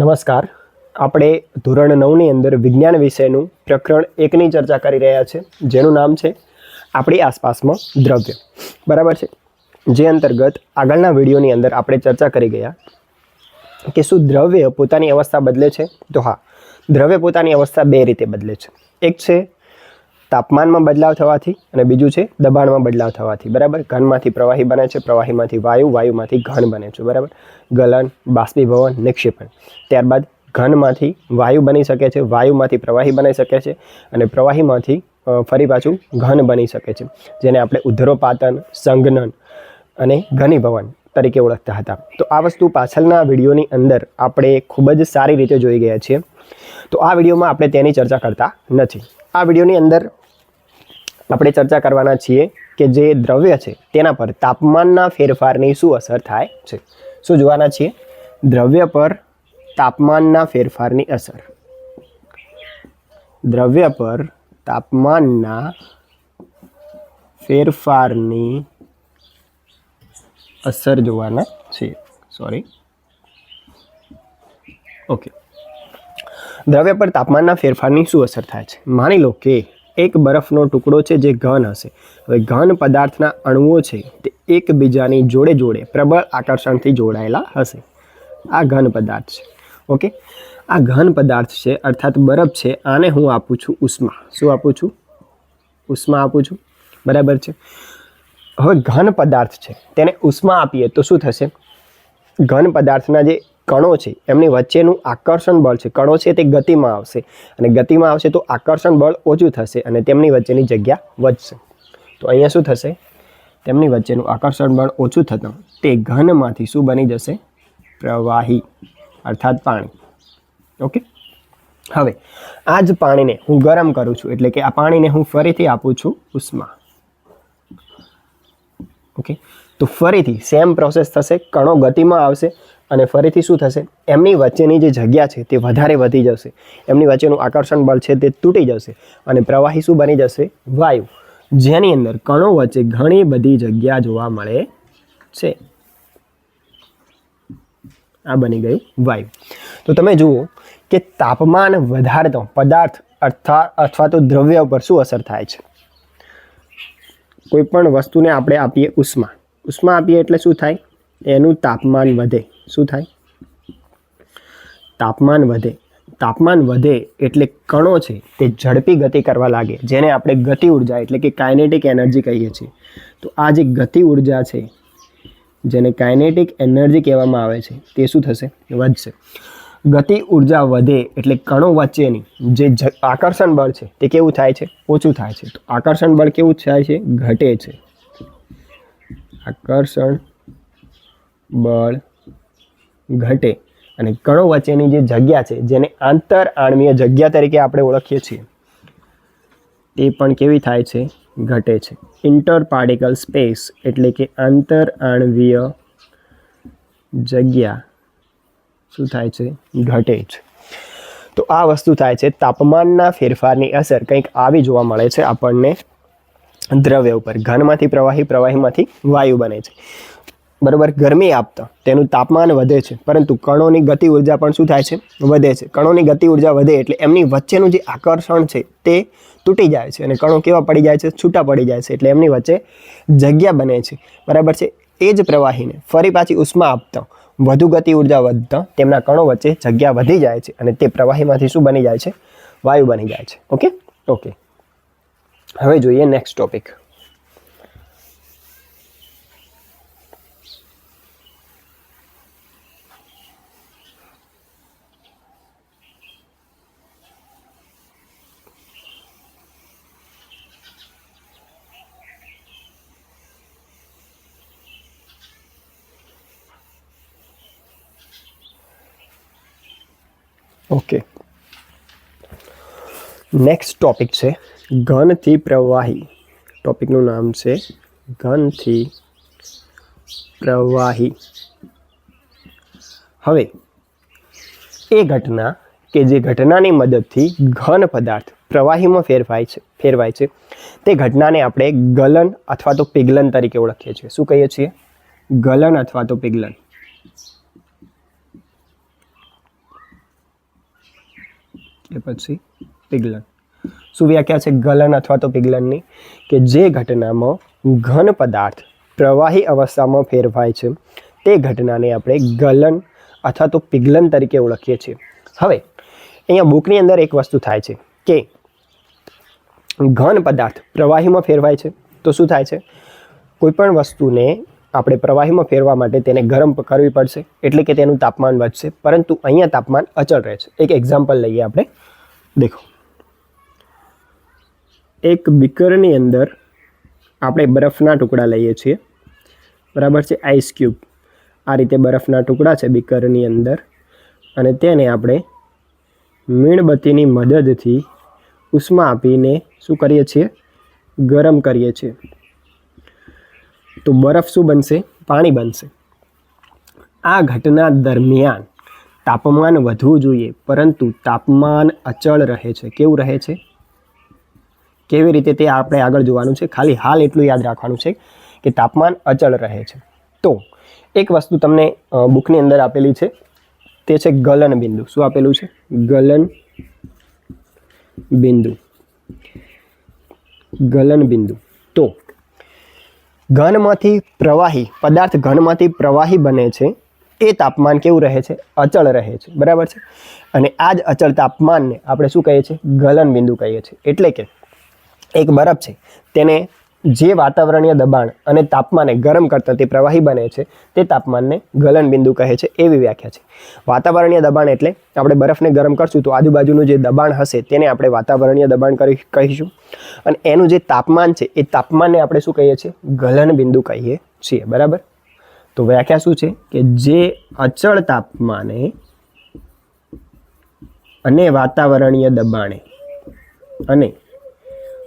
નમસ્કાર. આપણે ધોરણ નવની અંદર વિજ્ઞાન વિષયનું પ્રકરણ એકની ચર્ચા કરી રહ્યા છે, જેનું નામ છે આપણી આસપાસમાં દ્રવ્ય. બરાબર છે? જે અંતર્ગત આગળના વિડીયોની અંદર આપણે ચર્ચા કરી ગયા કે શું દ્રવ્ય પોતાની અવસ્થા બદલે છે? તો હા, દ્રવ્ય પોતાની અવસ્થા બે રીતે બદલે છે. એક છે તાપમાનમાં બદલાવ થવાથી અને બીજું છે દબાણમાં બદલાવ થવાથી, બરાબર? ઘનમાંથી પ્રવાહી બને છે, પ્રવાહીમાંથી વાયુ, વાયુમાંથી ઘન બને છે, બરાબર? ગલન, બાષ્પીભવન, નિક્ષેપણ. ત્યારબાદ ઘનમાંથી વાયુ બની શકે છે, વાયુમાંથી પ્રવાહી બની શકે છે અને પ્રવાહીમાંથી ફરી પાછું ઘન બની શકે છે, જેને આપણે ઉધરોપાતન, સંઘનન અને ઘનીભવન તરીકે ઓળખતા હતા. તો આ વસ્તુ પાછળના વિડીયોની અંદર આપણે ખૂબ જ સારી રીતે જોઈ ગયા છીએ. તો આ વિડીયોમાં આપણે તેની ચર્ચા કરતા નથી. આ વિડીયોની અંદર આપણે ચર્ચા કરવાના છીએ કે જે દ્રવ્ય છે, તેના પર તાપમાનના ફેરફારની શું અસર થાય છે. શું જોવાના છીએ? દ્રવ્ય પર તાપમાનના ફેરફારની અસર. દ્રવ્ય પર તાપમાનના ફેરફારની અસર જોવાના છીએ. સોરી ઓકે દ્રવ્ય પર તાપમાનના ફેરફારની શું અસર થાય છે? માની લો કે એક બરફનો ટુકડો છે જે ઘન હશે. હવે ઘન પદાર્થના અણુઓ છે તે એકબીજાની જોડે જોડે પ્રબળ આકર્ષણથી જોડાયેલા હશે. આ ઘન પદાર્થ છે. ઓકે આ ઘન પદાર્થ છે, અર્થાત બરફ છે, આને હું આપું છું ઉષ્મા. શું આપું છું? ઉષ્મા આપું છું. બરાબર છે? હવે ઘન પદાર્થ છે, તેને ઉષ્મા આપીએ તો શું થશે? ઘન પદાર્થના જે કણો છે, એમની વચ્ચેનું આકર્ષણ બળ છે. કણો છે તે ગતિમાં આવશે અને ગતિમાં આવશે તો આકર્ષણ બળ ઓછું થશે અને તેમની વચ્ચેની જગ્યા વધશે. તો અહીંયા શું થશે? તેમની વચ્ચેનું આકર્ષણ બળ ઓછું થતાં તે ઘનમાંથી શું બની જશે? પ્રવાહી, અર્થાત પાણી. ઓકે? હવે, આ જ પાણીને હું ગરમ કરું છું, એટલે કે આ પાણીને હું ફરીથી આપું છું ઉષ્મા. ઓકે? તો ફરીથી સેમ પ્રોસેસ થશે, કણો ગતિમાં આવશે અને ફરીથી શું થશે? એમની વચ્ચેની જે જગ્યા છે તે વધારે વધી જશે. એમની વચ્ચેનું આકર્ષણ બળ છે તે તૂટી જશે અને પ્રવાહી શું બની જશે? વાયુ. જેની અંદર કણો વચ્ચે ઘણી બધી જગ્યા જોવા મળે છે. આ બની ગયું વાયુ. તો તમે જુઓ કે તાપમાન વધારતો પદાર્થ અર્થા અથવા તો દ્રવ્ય ઉપર શું અસર થાય છે? કોઈ પણ વસ્તુને આપણે આપીએ ઉષ્મા. ઉષ્મા આપીએ એટલે શું થાય? એનું તાપમાન વધે. શું થાય? તાપમાન વધે. તાપમાન વધે એટલે કણો છે તે ઝડપી ગતિ કરવા લાગે, જેને આપણે ગતિ ઊર્જા એટલે કે કાઇનેટિક એનર્જી કહીએ છીએ. તો આ જે ગતિ ઊર્જા છે, જેને કાઇનેટિક એનર્જી કહેવામાં આવે છે, તે શું થશે? વધશે. ગતિ ઊર્જા વધે એટલે કણો વચ્ચેની જે આકર્ષણ બળ છે, તે કેવું થાય છે? ઓછું થાય છે. તો આકર્ષણ બળ કેવું થાય છે? ઘટે છે. આકર્ષણ બળ ઘટે અને કણો વચ્ચેની જે જગ્યા છે, જેને આંતર આણવીય જગ્યા તરીકે આપણે ઓળખીએ છીએ, તે પણ કેવી થાય છે? ઘટે છે. ઇન્ટર પાર્ટિકલ સ્પેસ એટલે કે આંતર આણવીય જગ્યા શું થાય છે? ઘટે છે. તો આ વસ્તુ થાય છે, તાપમાનના ફેરફારની અસર કંઈક આવી જોવા મળે છે આપણને દ્રવ્ય ઉપર. ઘનમાંથી પ્રવાહી પ્રવાહીમાંથી વાયુ બને છે. બરાબર, ગરમી આપતા. તેનું તાપમાન વધે છે. પરંતુ કણોની ગતિ ઊર્જા પણ શું થાય છે? વધે છે. કણોની ગતિ ઊર્જા વધે એટલે એમની વચ્ચેનું જે આકર્ષણ છે તે તૂટી જાય છે અને કણો કેવા પડી જાય છે? છૂટા પડી જાય છે એટલે એમની વચ્ચે જગ્યા બને છે. બરાબર છે? એ જ પ્રવાહીને ફરી પાછી ઉષ્મા આપતા. વધુ ગતિ ઊર્જા વધતા તેમના કણો વચ્ચે જગ્યા વધી જાય છે અને તે પ્રવાહીમાંથી શું બની જાય છે? વાયુ બની જાય છે. ઓકે? ઓકે. હવે જોઈએ next topic okay next topic છે ઘનથી પ્રવાહી. ટોપિકનું નામ છે ઘનથી પ્રવાહી. હવે, એ ઘટના કે જે ઘટનાની મદદથી ઘન પદાર્થ પ્રવાહીમાં ફેરવાય છે ફેરવાય છે, તે ઘટનાને આપણે ગલન અથવા તો પિગલન તરીકે ઓળખીએ છીએ. શું કહીએ છીએ? ગલન અથવા તો પિઘલન એ પછી પિગલન. શું વ્યાખ્યા છે ગલન અથવા તો પિગલનની, કે જે ઘટનામાં ઘન પદાર્થ પ્રવાહી અવસ્થામાં ફેરવાય છે, તે ઘટનાને આપણે ગલન અથવા તો પિગલન તરીકે ઓળખીએ છીએ. હવે, અહીંયા બુકની અંદર એક વસ્તુ થાય છે, કે ઘન પદાર્થ પ્રવાહીમાં ફેરવાય છે, તો શું થાય છે? કોઈપણ વસ્તુને આપણે પ્રવાહીમાં ફેરવા માટે તેને ગરમ કરવી પડશે, એટલે કે તેનું તાપમાન વધશે, પરંતુ અહીંયા તાપમાન અચળ રહે છે. એક એક્ઝામ્પલ લઈએ આપણે. દેખો. એક બીકરની અંદર આપણે બરફના ટુકડા લઈએ છીએ. બરાબર છે? આઈસ ક્યુબ આ રીતે બરફના ટુકડા છે બીકરની અંદર. અને તેને આપણે મીણબત્તીની મદદથી ઉષ્મા આપીને શું કરીએ છીએ? ગરમ કરીએ છીએ. તો બરફ શું બનશે? પાણી બનશે. આ ઘટના દરમિયાન તાપમાન વધવું જોઈએ, પરંતુ તાપમાન અચળ રહે છે. કેવું રહે છે? કેવી રીતે તે આપણે આગળ જોવાનું છે? ખાલી હાલ એટલું યાદ રાખવાનું છે કે તાપમાન અચળ રહે છે. તો, એક વસ્તુ તમને બુકની અંદર આપેલી છે. તે છે ગલન બિંદુ. શું આપેલું છે? ગલન બિંદુ. ગલન બિંદુ. તો, ઘનમાંથી પ્રવાહી, પદાર્થ ઘનમાંથી પ્રવાહી બને છે. એ તાપમાન કેવું રહે છે? અચળ રહે છે. બરાબર છે? અને આ જ અચળ તાપમાનને આપણે શું કહીએ છીએ? ગલન બિંદુ કહીએ છીએ. એટલે કે એક બરફ છે. તેને જે વાતાવરણીય દબાણ અને તાપમાને ગરમ કરતા તે પ્રવાહી બને છે, તે તાપમાનને ગલન બિંદુ કહે છે એવી વ્યાખ્યા છે. વાતાવરણીય દબાણ એટલે આપણે બરફને ગરમ કરશું તો આજુબાજુનું જે દબાણ હશે તેને આપણે વાતાવરણીય દબાણ કરી કહીશું. અને એનું જે તાપમાન છે, એ તાપમાનને આપણે શું કહીએ છીએ? ગલન બિંદુ કહીએ છીએ. બરાબર? તો વ્યાખ્યા શું છે? કે જે અચળ તાપમાને અને વાતાવરણીય દબાણે અને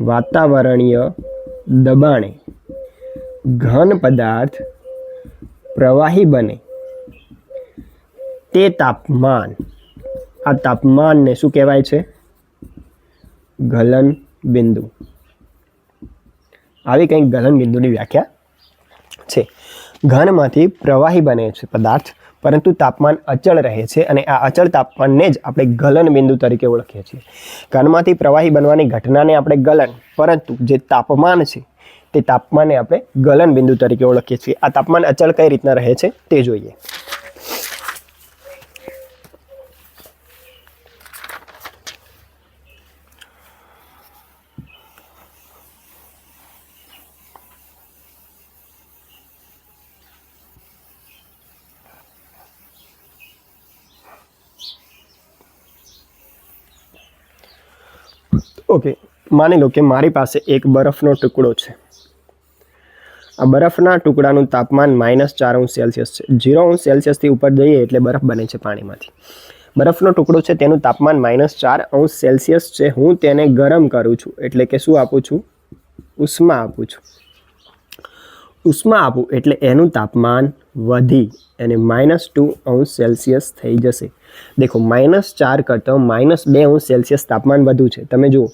વાતાવરણીય દબાણે ઘન પદાર્થ પ્રવાહી બને તે તાપમાન, આ તાપમાનને શું કહેવાય છે? ગલન બિંદુ આવી કંઈક ગલન બિંદુની વ્યાખ્યા છે. ઘનમાંથી પ્રવાહી બને છે પદાર્થ, પરંતુ તાપમાન અચળ રહે છે અને આ અચળ તાપમાનને જ આપણે ગલન બિંદુ તરીકે ઓળખીએ છીએ. ઘનમાંથી પ્રવાહી બનવાની ઘટનાને આપણે ગલન, પરંતુ જે તાપમાન છે તે તાપમાનને આપણે ગલન બિંદુ તરીકે ઓળખીએ છીએ. આ તાપમાન અચળ કઈ રીતના રહે છે તે જોઈએ. ઓકે, માની લો કે મારી પાસે એક બરફનો ટુકડો છે. આ બરફના ટુકડાનું તાપમાન માઇનસ ચાર અંશ સેલ્સિયસ છે. ઝીરો અંશ સેલ્સિયસથી ઉપર જઈએ એટલે બરફ બને છે પાણીમાંથી. બરફનો ટુકડો છે, તેનું તાપમાન માઇનસ ચાર અંશ સેલ્સિયસ છે. હું તેને ગરમ કરું છું, એટલે કે શું આપું છું? ઉષ્મા આપું છું. ઉષ્મા આપું એટલે એનું તાપમાન વધી અને માઇનસ ટુ અંશ સેલ્સિયસ થઈ જશે. દેખો, માઇનસ ચાર કરતાં માઇનસ બે અંશ સેલ્સિયસ તાપમાન વધુ છે. તમે જુઓ,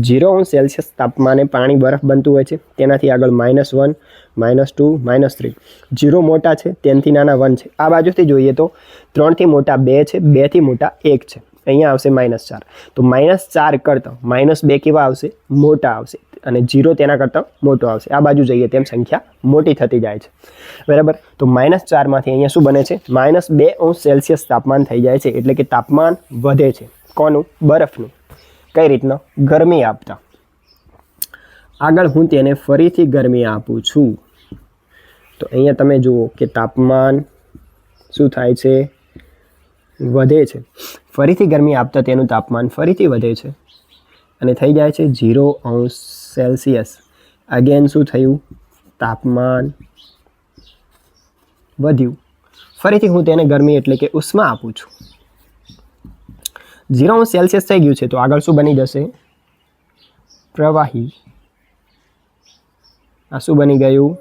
ઝીરો અંશ સેલ્સિયસ તાપમાને પાણી બરફ બનતું હોય છે. તેનાથી આગળ minus one, minus two, minus three. Zero મોટા છે તેનથી નાના વન છે. આ બાજુથી જોઈએ તો, ત્રણથી મોટા બે છે, બેથી મોટા એક છે. અહીંયા આવશે માઇનસ ચાર. તો માઇનસ ચાર કરતાં માઇનસ બે કેવા આવશે? મોટા આવશે. અને જીરો તેના કરતાં મોટો આવશે. આ બાજુ જઈએ તેમ સંખ્યા મોટી થતી જાય છે. બરાબર? તો માઇનસ ચારમાંથી અહીંયા શું બને છે? માઇનસ બે અંશ સેલ્સિયસ તાપમાન થઈ જાય છે. એટલે કે તાપમાન વધે છે. કોનું? બરફનું. કઈ રીતના? ગરમી આપતા. આગળ હું તેને ફરીથી ગરમી આપું છું. તો અહીંયા તમે જુઓ કે તાપમાન શું થાય છે? વધે છે. ફરીથી ગરમી આપતા તેનું તાપમાન ફરીથી વધે છે. અને થઈ જાય છે ઝીરો અંશ સેલ્સિયસ. અગેન શું થયું? તાપમાન વધ્યું. ફરીથી હું તેને ગરમી એટલે કે ઉષ્મા આપું છું. ઝીરો સેલ્સિયસ થઈ ગયું છે, તો આગળ શું બની જશે? પ્રવાહી. આ શું બની ગયું?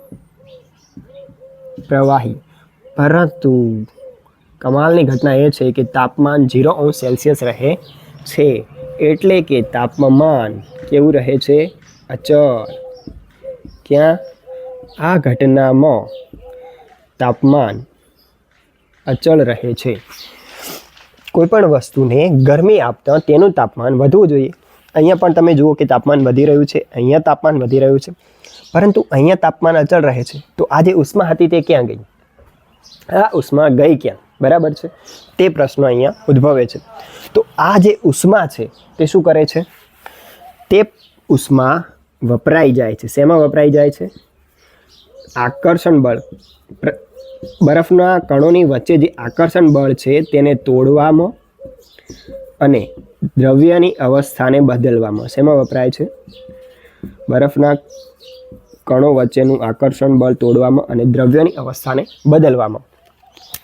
પ્રવાહી. પરંતુ કમાલની ઘટના એ છે કે તાપમાન ઝીરો અંશ સેલ્સિયસ રહે છે. એટલે કે તાપમાન કેવું રહે છે? અચળ. ક્યાં? આ ઘટનામાં તાપમાન અચળ રહે છે. કોઈપણ વસ્તુને ગરમી આપતા તેનું તાપમાન વધવું જોઈએ. અહીંયા પણ તમે જુઓ કે તાપમાન વધી રહ્યું છે, અહીંયા તાપમાન વધી રહ્યું છે. પરંતુ અહીંયા તાપમાન અચળ રહે છે. તો આ જે ઉષ્મા હતી તે ક્યાં ગઈ? આ ઉષ્મા ગઈ ક્યાં? બરાબર છે? તે પ્રશ્ન અહીંયા ઉદ્ભવે છે. તો આ જે ઉષ્મા છે, તે શું કરે છે? તે ઉષ્મા વપરાઈ જાય છે. શેમાં વપરાઈ જાય છે? આકર્ષણ બળ. બરફના કણોની વચ્ચે જે આકર્ષણ બળ છે તેને તોડવામાં અને દ્રવ્યની અવસ્થાને બદલવામાં. શેમાં વપરાય છે? બરફના કણો વચ્ચેનું આકર્ષણ બળ તોડવામાં અને દ્રવ્યની અવસ્થાને બદલવામાં.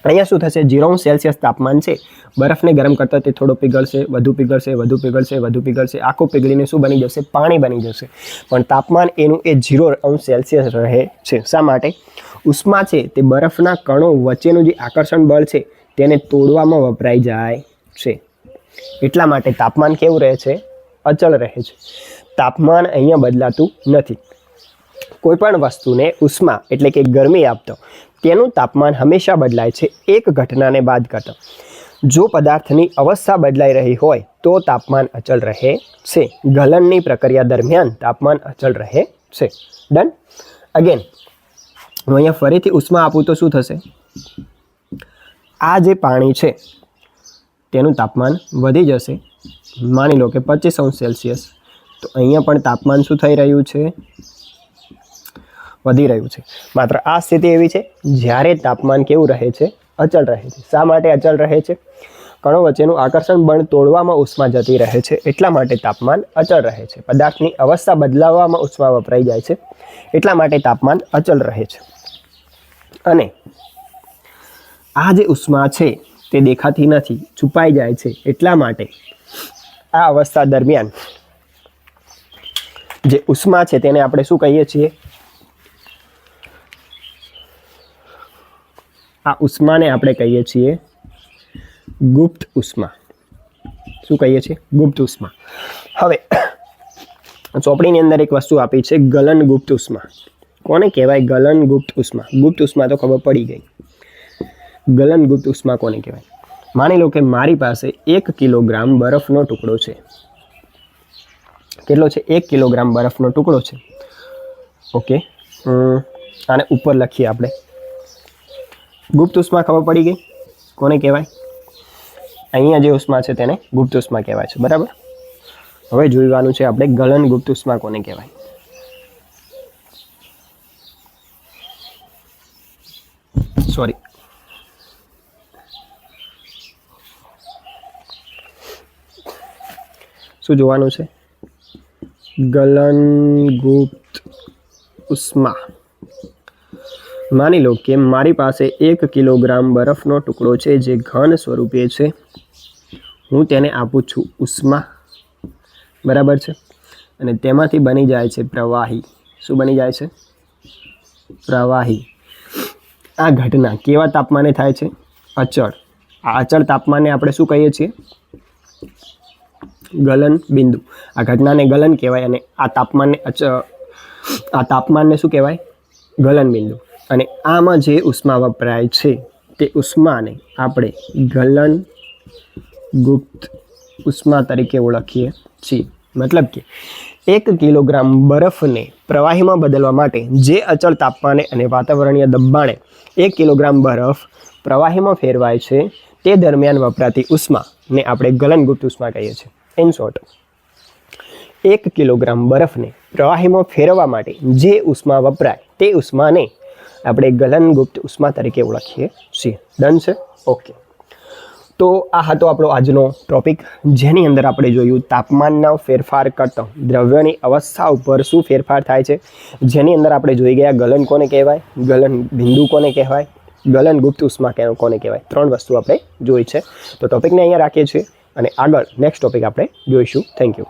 અહીંયા શું થશે? ઝીરો સેલ્સિયસ તાપમાન છે. બરફને ગરમ કરતાં તે થોડો પીગળશે, વધુ પીગળશે વધુ પીગળશે વધુ પીગળશે. આખું પીગળીને શું બની જશે? પાણી બની જશે. પણ તાપમાન એનું એ ઝીરો અંશ સેલ્સિયસ રહે છે. શા માટે? ઉષ્મા છે તે બરફના કણો વચ્ચેનું જે આકર્ષણ બળ છે તેને તોડવામાં વપરાઈ જાય છે. એટલા માટે તાપમાન કેવું રહે છે? અચળ રહે છે. તાપમાન અહીંયા બદલાતું નથી. કોઈપણ વસ્તુને ઉષ્મા એટલે કે ગરમી આપતો, તેનું તાપમાન હંમેશા બદલાય છે એક ઘટનાને બાદ કરતો. જો પદાર્થની અવસ્થા બદલાઈ રહી હોય તો તાપમાન અચલ રહે છે. ગલનની પ્રક્રિયા દરમિયાન તાપમાન અચળ રહે છે. ડન અગેન હું અહીંયા ફરીથી ઉષ્મા આપું તો શું થશે? આ જે પાણી છે, તેનું તાપમાન વધી જશે. માની લો કે પચીસ અંશ સેલ્સિયસ. તો અહીંયા પણ તાપમાન શું થઈ રહ્યું છે? વધી રહ્યું છે. માત્ર આ સ્થિતિ એવી છે, જ્યારે તાપમાન કેવું રહે છે અચળ રહે છે. શા માટે અચળ રહે છે? કણો વચ્ચેનું આકર્ષણ બળ તોડવામાં ઉષ્મા જતી રહે છે, એટલા માટે તાપમાન અચળ રહે છે. પદાર્થની અવસ્થા બદલાવવામાં ઉષ્મા વપરાઈ જાય છે, એટલા માટે તાપમાન અચળ રહે છે. અને આ જે ઉષ્મા છે, તે દેખાતી નથી, છુપાઈ જાય છે, એટલા માટે આ અવસ્થા દરમિયાન જે ઉષ્મા છે, તેને આપણે શું કહીએ છીએ? આ ઉષ્માને આપણે કહીએ છીએ ગુપ્ત ઉષ્મા. શું કહીએ છીએ? ગુપ્ત ઉષ્મા. હવે, ચોપડીની અંદર એક વસ્તુ આપી છે, ગલન ગુપ્ત ઉષ્મા. કોને કહેવાય ગલન ગુપ્ત ઉષ્મા? ગુપ્ત ઉષ્મા તો ખબર પડી ગઈ. ગલન ગુપ્ત ઉષ્મા કોને કહેવાય? માની લો કે મારી પાસે એક કિલોગ્રામ બરફનો ટુકડો છે. કેટલો છે? એક કિલોગ્રામ બરફનો ટુકડો છે. ઓકે. આને ઉપર લખીએ આપણે. ગુપ્ત ઉષ્મા ખબર પડી ગઈ? કોને કહેવાય? અહીંયા જે ઉષ્મા છે તેને ગુપ્ત ઉષ્મા કહેવાય છે, બરાબર? હવે જોઈવાનું છે આપણે ગલન ગુપ્ત ઉષ્મા કોને કહેવાય? સોરી શું જોવાનું છે? ગલન ગુપ્ત ઉષ્મા. માની લો કે મારી પાસે એક કિલોગ્રામ બરફનો ટુકડો છે જે ઘન સ્વરૂપે છે. હું તેને આપું છું ઉષ્મા. બરાબર છે? અને તેમાંથી બની જાય છે પ્રવાહી. શું બની જાય છે? પ્રવાહી. આ ઘટના કેવા તાપમાને થાય છે? અચળ. આ અચળ તાપમાને આપણે શું કહીએ છીએ? ગલન બિંદુ. આ ઘટનાને ગલન કહેવાય અને આ તાપમાનને અચ આ તાપમાનને શું કહેવાય? ગલન બિંદુ. અને આમાં જે ઉષ્મા વપરાય છે, તે ઉષ્માને આપણે ગલન ગુપ્ત ઉષ્મા તરીકે ઓળખીએ છીએ. મતલબ કે એક કિલોગ્રામ બરફને પ્રવાહીમાં બદલવા માટે જે અચળ તાપમાને અને વાતાવરણીય દબાણે એક કિલોગ્રામ બરફ પ્રવાહીમાં ફેરવાય છે, તે દરમિયાન વપરાતી ઉષ્માને આપણે ગલનગુપ્ત ઉષ્મા કહીએ છીએ. ઇન શોર્ટ એક કિલોગ્રામ બરફને પ્રવાહીમાં ફેરવવા માટે જે ઉષ્મા વપરાય, તે ઉષ્માને આપણે ગલનગુપ્ત ઉષ્મા તરીકે ઓળખીએ છીએ. ડન છે? ઓકે તો આ હતો આપણો આજનો ટોપિક જેની અંદર આપણે જોયું તાપમાનના ફેરફાર કરતા દ્રવ્યની અવસ્થા ઉપર શું ફેરફાર થાય છે. જેની અંદર આપણે જોઈ ગયા ગલન કોને કહેવાય, ગલન બિંદુ કોને કહેવાય ગલન ગુપ્ત ઉષ્મા કોને કહેવાય. ત્રણ વસ્તુ આપણે જોઈ છે. તો ટોપિકને અહીંયા રાખીએ છીએ અને આગળ નેક્સ્ટ ટોપિક આપણે જોઈશું. Thank you